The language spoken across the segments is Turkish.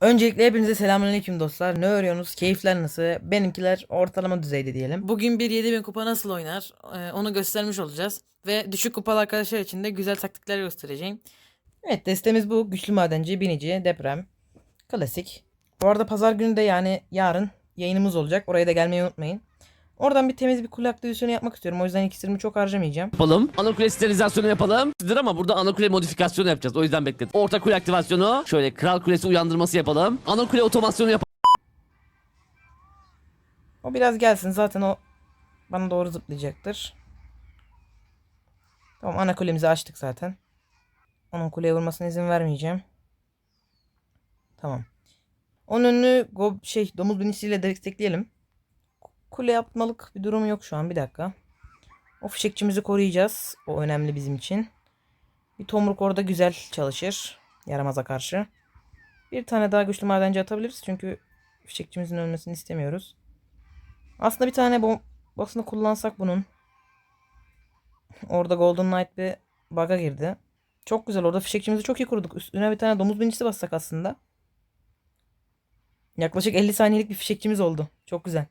Öncelikle hepinize selamünaleyküm dostlar. Ne örüyorsunuz? Keyifler nasıl? Benimkiler ortalama düzeyde diyelim. Bugün bir 7000 kupa nasıl oynar e, onu göstermiş olacağız. Ve düşük kupalı arkadaşlar için de güzel taktikler göstereceğim. Evet destemiz bu. Güçlü madenci, binici, deprem. Klasik. Bu arada pazar günü de yani yarın yayınımız olacak. Oraya da gelmeyi unutmayın. Oradan bir temiz bir kule aktivasyonu yapmak istiyorum. O yüzden iksirimi çok harcamayacağım. yapalım. Ana kule sterilizasyonu yapalım. Sizdir ama burada ana kule modifikasyonu yapacağız. O yüzden bekledim. Orta kule aktivasyonu. Şöyle kral kulesi uyandırması yapalım. Ana kule otomasyonu yapalım. O biraz gelsin. Zaten o bana doğru zıplayacaktır. Tamam ana kulemizi açtık zaten. Onun kuleye vurmasına izin vermeyeceğim. Tamam. Onun önünü go şey domuz binisiyle destekleyelim. Kule yapmalık bir durum yok şu an. Bir dakika. O fişekçimizi koruyacağız. O önemli bizim için. Bir tomruk orada güzel çalışır. Yaramaza karşı. Bir tane daha güçlü madenci atabiliriz. Çünkü fişekçimizin ölmesini istemiyoruz. Aslında bir tane bombasını kullansak bunun. Orada Golden Knight bir bug'a girdi. Çok güzel orada fişekçimizi çok iyi kurduk. Üstüne bir tane domuz binicisi bassak aslında. Yaklaşık 50 saniyelik bir fişekçimiz oldu. Çok güzel.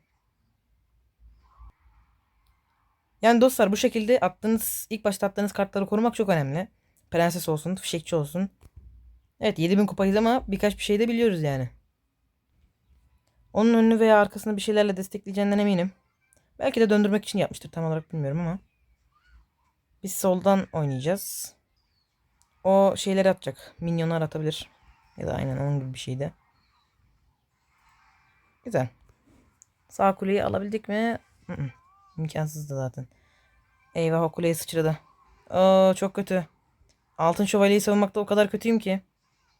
Yani dostlar bu şekilde attığınız ilk başta attığınız kartları korumak çok önemli. Prenses olsun, fişekçi olsun. Evet 7000 kupayız ama birkaç bir şey de biliyoruz yani. Onun önünü veya arkasını bir şeylerle destekleyeceğinden eminim. Belki de döndürmek için yapmıştır tam olarak bilmiyorum ama. Biz soldan oynayacağız. O şeyleri atacak. Minyonlar atabilir. Ya da aynen onun gibi bir şeydi. Güzel. Sağ kuleyi alabildik mi? Hı -hı. İmkansızdı zaten. Eyvah o kuleye sıçradı. Oo, çok kötü. Altın şövalyeyi savunmakta o kadar kötüyüm ki.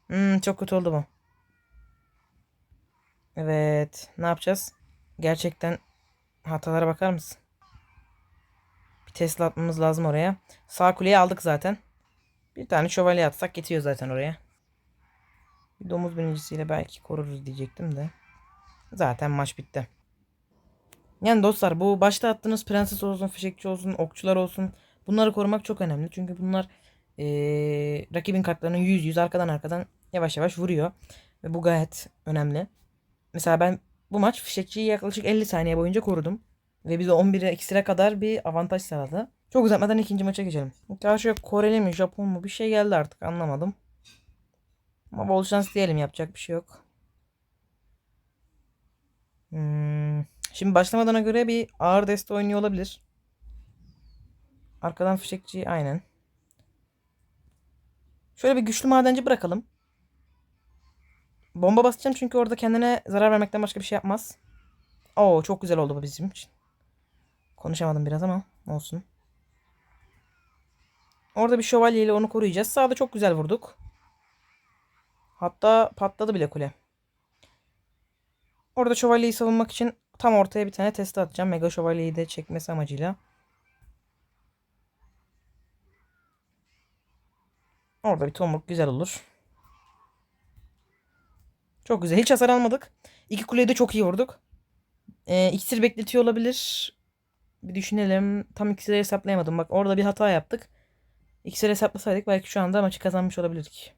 Hmm, çok kötü oldu bu. Evet. Ne yapacağız? Gerçekten hatalara bakar mısın? Bir Tesla atmamız lazım oraya. Sağ kuleyi aldık zaten. Bir tane şövalye atsak yetiyor zaten oraya. Bir domuz binicisiyle belki koruruz diyecektim de. Zaten maç bitti. Yani dostlar bu başta attığınız prenses olsun, fişekçi olsun, okçular olsun. Bunları korumak çok önemli. Çünkü bunlar ee, rakibin kartlarının yüz yüz arkadan arkadan yavaş yavaş vuruyor. Ve bu gayet önemli. Mesela ben bu maç fişekçiyi yaklaşık 50 saniye boyunca korudum. Ve bize 11'e ekstra kadar bir avantaj sağladı. Çok uzatmadan ikinci maça geçelim. Karşıya Koreli mi Japon mu bir şey geldi artık anlamadım. Ama bol şans diyelim yapacak bir şey yok. Hmm. Şimdi başlamadana göre bir ağır deste oynuyor olabilir. Arkadan fişekçi aynen. Şöyle bir güçlü madenci bırakalım. Bomba basacağım çünkü orada kendine zarar vermekten başka bir şey yapmaz. Oo çok güzel oldu bu bizim için. Konuşamadım biraz ama olsun. Orada bir şövalyeyle onu koruyacağız. Sağda çok güzel vurduk. Hatta patladı bile kule. Orada şövalyeyi savunmak için tam ortaya bir tane testi atacağım. Mega şövalyeyi de çekmesi amacıyla. Orada bir tomruk güzel olur. Çok güzel. Hiç hasar almadık. İki kuleyi de çok iyi vurduk. Ee, iksir bekletiyor olabilir. Bir düşünelim. Tam iksiri hesaplayamadım. Bak orada bir hata yaptık. İksiri hesaplasaydık belki şu anda maçı kazanmış olabilirdik.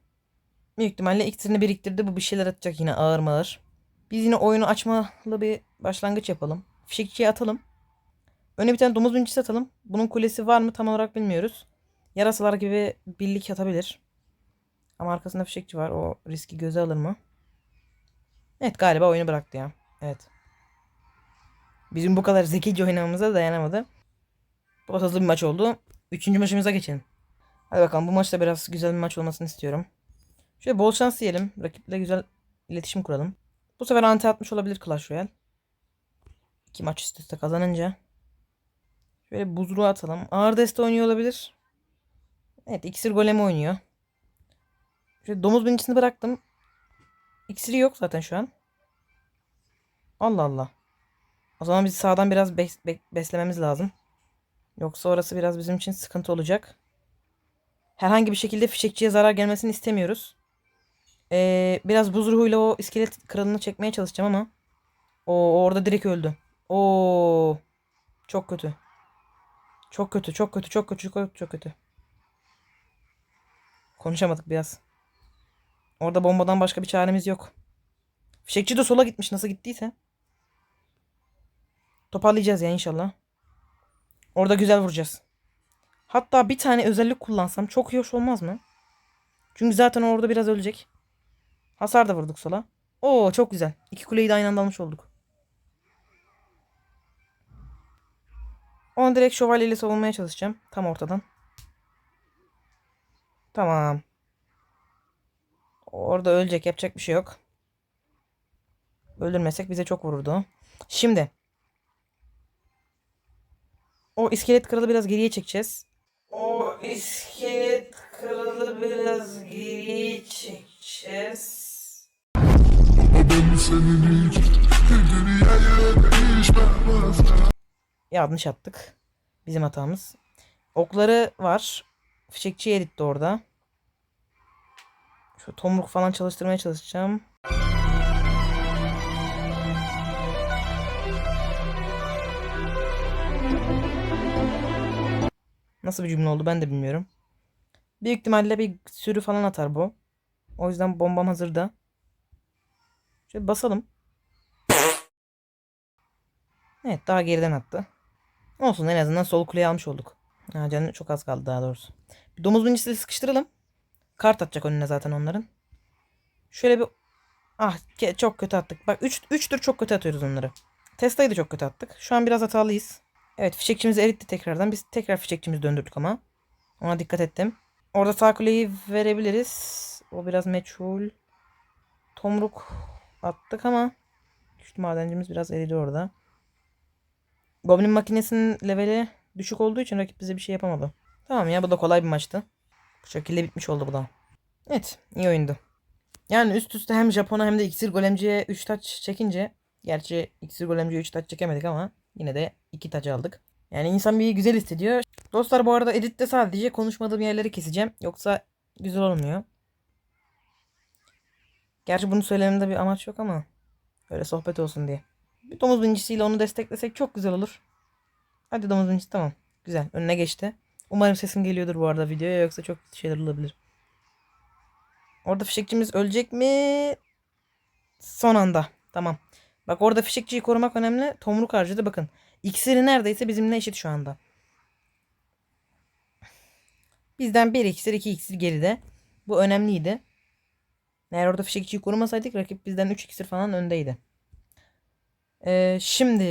Büyük ihtimalle iksirini biriktirdi. Bu bir şeyler atacak yine ağır mağır. Biz yine oyunu açmalı bir başlangıç yapalım. Fişekçiye atalım. Öne bir tane domuz binicisi atalım. Bunun kulesi var mı tam olarak bilmiyoruz. Yarasalar gibi birlik atabilir. Ama arkasında fişekçi var. O riski göze alır mı? Evet galiba oyunu bıraktı ya. Evet. Bizim bu kadar zekice oynamamıza dayanamadı. Bu hızlı bir maç oldu. Üçüncü maçımıza geçelim. Hadi bakalım bu maçta biraz güzel bir maç olmasını istiyorum. Şöyle bol şans diyelim. Rakiple güzel iletişim kuralım. Bu sefer anti atmış olabilir Clash Royale. İki maç üst üste kazanınca. Şöyle buzluğu atalım. Ağır deste oynuyor olabilir. Evet iksir golemi oynuyor. Şöyle domuz binicisini bıraktım. İksiri yok zaten şu an. Allah Allah. O zaman biz sağdan biraz bes be beslememiz lazım. Yoksa orası biraz bizim için sıkıntı olacak. Herhangi bir şekilde fişekçiye zarar gelmesini istemiyoruz. Ee, biraz buz ruhuyla o iskelet kralını çekmeye çalışacağım ama. O orada direkt öldü. Oo. Çok kötü. Çok kötü, çok kötü, çok kötü, çok kötü, çok kötü. Konuşamadık biraz. Orada bombadan başka bir çaremiz yok. Fişekçi de sola gitmiş nasıl gittiyse. Toparlayacağız ya inşallah. Orada güzel vuracağız. Hatta bir tane özellik kullansam çok iyi hoş olmaz mı? Çünkü zaten orada biraz ölecek. Hasar da vurduk sola. Oo çok güzel. İki kuleyi de aynı anda almış olduk. Onu direkt şövalyeyle savunmaya çalışacağım. Tam ortadan. Tamam. Orada ölecek. Yapacak bir şey yok. Öldürmesek bize çok vururdu. Şimdi. O iskelet kralı biraz geriye çekeceğiz. O iskelet kralı biraz geriye çekeceğiz. Yanlış attık. Bizim hatamız. Okları var. Fişekçi eritti orada. Şu tomruk falan çalıştırmaya çalışacağım. Nasıl bir cümle oldu ben de bilmiyorum. Büyük ihtimalle bir sürü falan atar bu. O yüzden bombam hazırda. Şöyle basalım. Evet daha geriden attı. Olsun en azından sol kuleye almış olduk. Ha, canı çok az kaldı daha doğrusu. Bir domuz binicisi sıkıştıralım. Kart atacak önüne zaten onların. Şöyle bir... Ah çok kötü attık. Bak 3 üç tür çok kötü atıyoruz onları. Tesla'yı da çok kötü attık. Şu an biraz hatalıyız. Evet fişekçimizi eritti tekrardan. Biz tekrar fişekçimizi döndürdük ama. Ona dikkat ettim. Orada sağ kuleyi verebiliriz. O biraz meçhul. Tomruk attık ama. Güçlü madencimiz biraz eridi orada. Goblin makinesinin leveli düşük olduğu için rakip bize bir şey yapamadı. Tamam ya bu da kolay bir maçtı. Bu şekilde bitmiş oldu bu da. Evet iyi oyundu. Yani üst üste hem Japon'a hem de iksir golemciye 3 taç çekince gerçi iksir golemciye 3 taç çekemedik ama yine de 2 taç aldık. Yani insan bir güzel hissediyor. Dostlar bu arada editte sadece konuşmadığım yerleri keseceğim. Yoksa güzel olmuyor. Gerçi bunu söylememde bir amaç yok ama öyle sohbet olsun diye. Bir domuz binicisiyle onu desteklesek çok güzel olur. Hadi domuz binicisi tamam. Güzel. Önüne geçti. Umarım sesim geliyordur bu arada videoya yoksa çok şeyler olabilir. Orada fişekçimiz ölecek mi? Son anda. Tamam. Bak orada fişekçiyi korumak önemli. Tomruk harcadı bakın. İksiri neredeyse bizimle eşit şu anda. Bizden bir iksir iki iksir geride. Bu önemliydi. Eğer orada fişekçiyi korumasaydık rakip bizden 3 iksir falan öndeydi. Ee, şimdi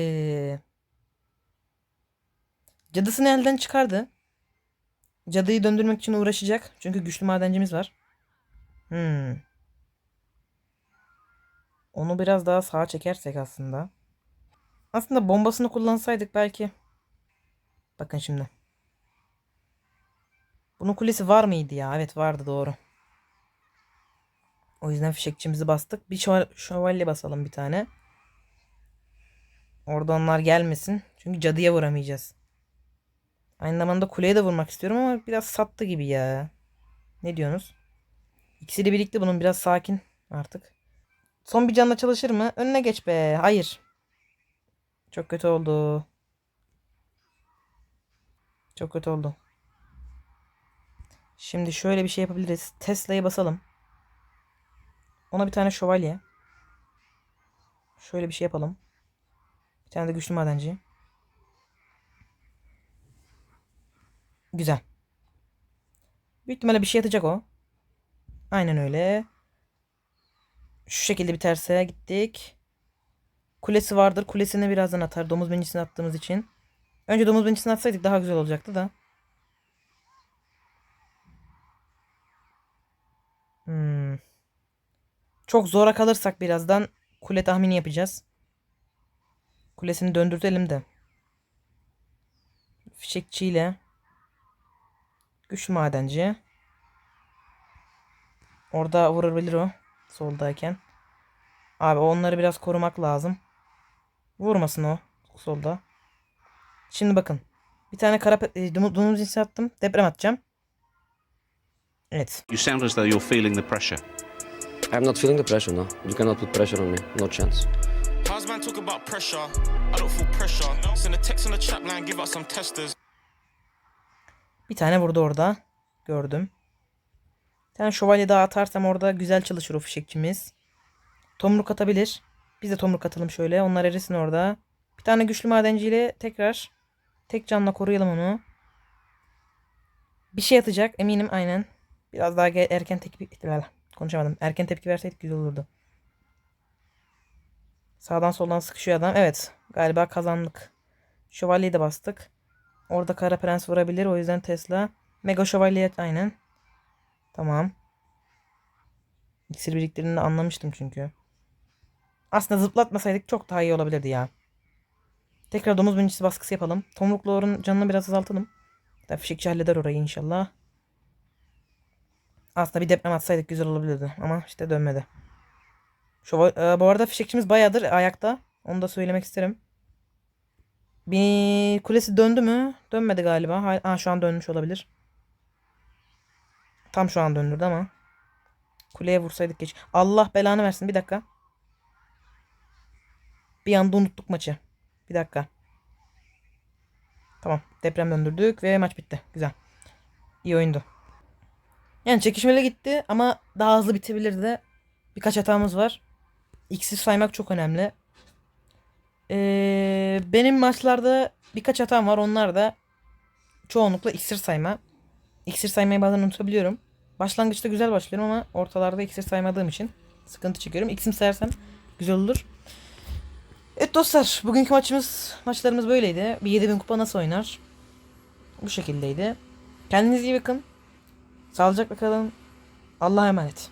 cadısını elden çıkardı. Cadıyı döndürmek için uğraşacak. Çünkü güçlü madencimiz var. Hmm. Onu biraz daha sağa çekersek aslında. Aslında bombasını kullansaydık belki. Bakın şimdi. Bunun kulesi var mıydı ya? Evet vardı doğru. O yüzden fişekçimizi bastık. Bir şöval- şövalye basalım bir tane. Orada onlar gelmesin. Çünkü cadıya vuramayacağız. Aynı zamanda kuleye de vurmak istiyorum ama biraz sattı gibi ya. Ne diyorsunuz? İkisi de birlikte bunun biraz sakin artık. Son bir canla çalışır mı? Önüne geç be. Hayır. Çok kötü oldu. Çok kötü oldu. Şimdi şöyle bir şey yapabiliriz. Tesla'ya basalım. Ona bir tane şövalye. Şöyle bir şey yapalım. Bir tane de güçlü madenci. Güzel. Büyük ihtimalle bir şey atacak o. Aynen öyle. Şu şekilde biterse gittik. Kulesi vardır. Kulesini birazdan atar. Domuz bencisini attığımız için. Önce domuz bencisini atsaydık daha güzel olacaktı da. Hmm. Çok zora kalırsak birazdan kule tahmini yapacağız. Kulesini döndürtelim de. Fişekçiyle. Güçlü madenci. Orada vurabilir o. Soldayken. Abi onları biraz korumak lazım. Vurmasın o. Solda. Şimdi bakın. Bir tane kara e, domuz cinsi attım. Deprem atacağım. Evet. You sound as though you're feeling the pressure. I'm not feeling the pressure now. You cannot put pressure on me. No chance. How's man talk about pressure? I don't feel pressure. Send a text on the chat line, give us some testers. Bir tane vurdu orada. Gördüm. Bir tane şövalye daha atarsam orada güzel çalışır o fişekçimiz. Tomruk atabilir. Biz de tomruk atalım şöyle. Onlar erisin orada. Bir tane güçlü madenciyle tekrar tek canla koruyalım onu. Bir şey atacak eminim aynen. Biraz daha erken tepki konuşamadım. Erken tepki verseydik güzel olurdu. Sağdan soldan sıkışıyor adam. Evet. Galiba kazandık. Şövalyeyi de bastık. Orada Kara Prens vurabilir. O yüzden Tesla. Mega Şövalye aynen. Tamam. İksir birliklerini anlamıştım çünkü. Aslında zıplatmasaydık çok daha iyi olabilirdi ya. Tekrar domuz binicisi baskısı yapalım. Tomruklu Orun canını biraz azaltalım. Fişekçi halleder orayı inşallah. Aslında bir deprem atsaydık güzel olabilirdi. Ama işte dönmedi. Şu, e, bu arada fişekçimiz bayağıdır ayakta. Onu da söylemek isterim. Bir kulesi döndü mü? Dönmedi galiba. Ha, şu an dönmüş olabilir. Tam şu an döndürdü ama. Kuleye vursaydık geç. Allah belanı versin. Bir dakika. Bir anda unuttuk maçı. Bir dakika. Tamam. Deprem döndürdük ve maç bitti. Güzel. İyi oyundu. Yani çekişmeli gitti ama daha hızlı bitebilirdi. Birkaç hatamız var. İksir saymak çok önemli. Ee, benim maçlarda birkaç hatam var. Onlar da çoğunlukla iksir sayma. İksir saymayı bazen unutabiliyorum. Başlangıçta güzel başlıyorum ama ortalarda iksir saymadığım için sıkıntı çekiyorum. İksir sayarsam güzel olur. Evet dostlar bugünkü maçımız maçlarımız böyleydi. Bir 7000 kupa nasıl oynar? Bu şekildeydi. Kendinize iyi bakın. Sağlıcakla kalın. Allah'a emanet.